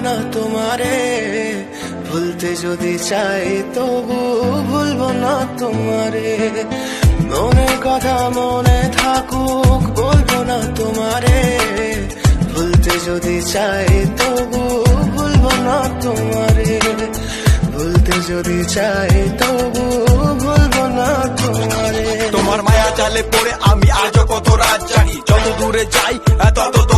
না তোমারে। ভুলতে যদি চাই তবু ভুলবো না তোমারে। মনের কথা মনে থাকুক, বলব না তোমারে। ভুলতে যদি চাই তবু ভুলবো না তোমারে। ভুলতে যদি চাই তবু ভুলবো না তোমারে। তোমার মায়া জালে পড়ে আমি আজও কত রাত জানি যত দূরে যাই তত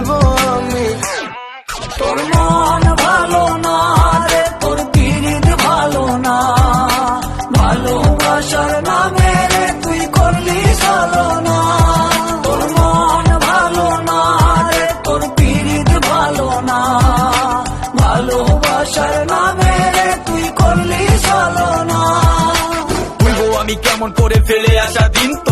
মন ভালো না তোর পিরিত ভালো না। ভালোবাসার নামে তুই করলি চলো না তোর মন ভালো না তোর পিরিত ভালো না। ভালোবাসার নামে রে তুই করলি চলো না আমি কেমন করে ফেলে আসা দিন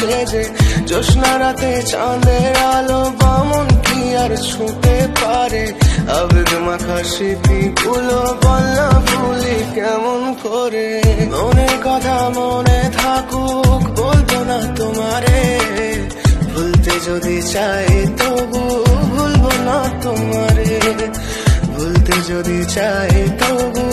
সেজে জ্যোৎস্না রাতে চাঁদের আলো বামন কি আর ছুঁতে পারে? আবেগ মাখা স্মৃতিগুলো বলনা ভুলি কেমন করে? মনের কথা মনে থাকুক, বলব না তোমারে। ভুলতে যদি চাই তবু ভুলবো না তোমারে। ভুলতে যদি চাই তবু